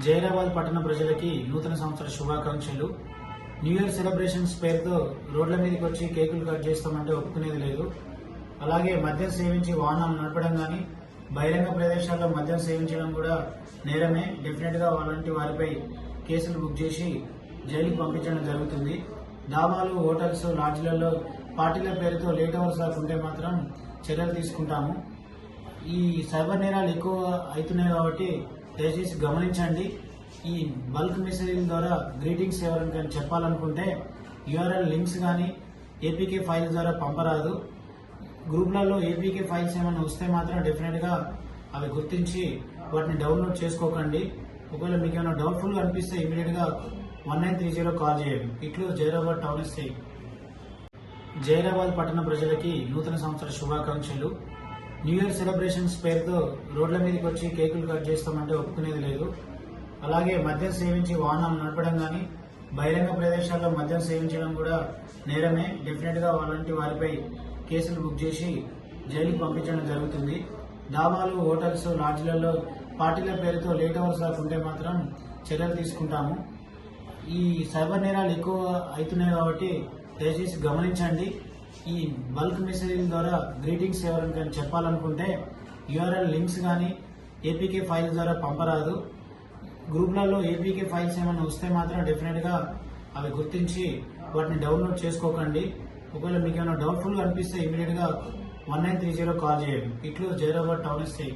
జైరాబాద్ పట్టణ ప్రజలకి నూతన సంవత్సర శుభాకాంక్షలు. న్యూ ఇయర్ సెలబ్రేషన్స్ పేరుతో రోడ్ల మీదకి వచ్చి కేకులు కట్ చేస్తామంటే ఒప్పుకునేది లేదు. అలాగే మద్యం సేవించి వాహనాలు నడపడం కానీ బహిరంగ ప్రదేశాల్లో మద్యం సేవించడం కూడా నేరమే. డెఫినెట్గా అలాంటి వారిపై కేసులు బుక్ చేసి జైలుకు పంపించడం జరుగుతుంది. డాబాలు హోటల్స్ లాడ్జ్లలో పార్టీల పేరుతో లేట్ అవర్స్ దాకా ఉంటే మాత్రం చర్యలు తీసుకుంటాము. ఈ సైబర్ నేరాలు ఎక్కువ అవుతున్నాయి కాబట్టి దయచేసి గమనించండి. ఈ బల్క్ మెసేజింగ్ ద్వారా గ్రీటింగ్స్ కానీ చెప్పాలనుకుంటే యూఆర్ఎల్ లింక్స్ కానీ ఏపీకే ఫైల్స్ ద్వారా పంపరాదు. గ్రూప్లలో ఏపీకే ఫైల్స్ ఏమైనా వస్తే మాత్రం డెఫినెట్గా అవి గుర్తించి వాటిని డౌన్లోడ్ చేసుకోకండి. ఒకవేళ మీకు ఏమైనా డౌట్ఫుల్గా అనిపిస్తే ఇమీడియట్గా one nine three zero call చేయండి. ఇట్లు జైరాబాద్ టౌన్ ఎస్ఐ జైరాబాద్ పట్టణ ప్రజలకి నూతన సంవత్సర శుభాకాంక్షలు. న్యూ ఇయర్ సెలబ్రేషన్స్ పేరుతో రోడ్ల మీదకి వచ్చి కేకులు కట్ చేస్తామంటే ఒప్పుకునేది లేదు. అలాగే మద్యం సేవించి వాహనాలు నడపడం కానీ బహిరంగ ప్రదేశాల్లో మద్యం సేవించడం కూడా నేరమే. డెఫినెట్గా అలాంటి వారిపై కేసులు బుక్ చేసి జైలుకి పంపించడం జరుగుతుంది. డాబాలు హోటల్స్ లాడ్జ్లలో పార్టీల పేరుతో లేట్ అవర్స్ దాకా ఉంటే మాత్రం చర్యలు తీసుకుంటాము. ఈ సైబర్ నేరాలు ఎక్కువ అవుతున్నాయి కాబట్టి దయచేసి గమనించండి. ఈ బల్క్ మెసేజ్ల ద్వారా గ్రీటింగ్స్ ఎవరికైనా చెప్పాలనుకుంటే యూఆర్ఎల్ లింక్స్ కానీ ఏపీకే ఫైల్స్ ద్వారా పంపరాదు. గ్రూప్లలో ఏపీకే ఫైల్స్ ఏమైనా వస్తే మాత్రం డెఫినెట్గా అవి గుర్తించి వాటిని డౌన్లోడ్ చేసుకోకండి. ఒకవేళ మీకు ఏమైనా డౌట్ఫుల్ అనిపిస్తే ఇమీడియట్గా one nine three zero call చేయండి. ఇట్లు జైరాబాద్ టౌన్ ఎస్ఐ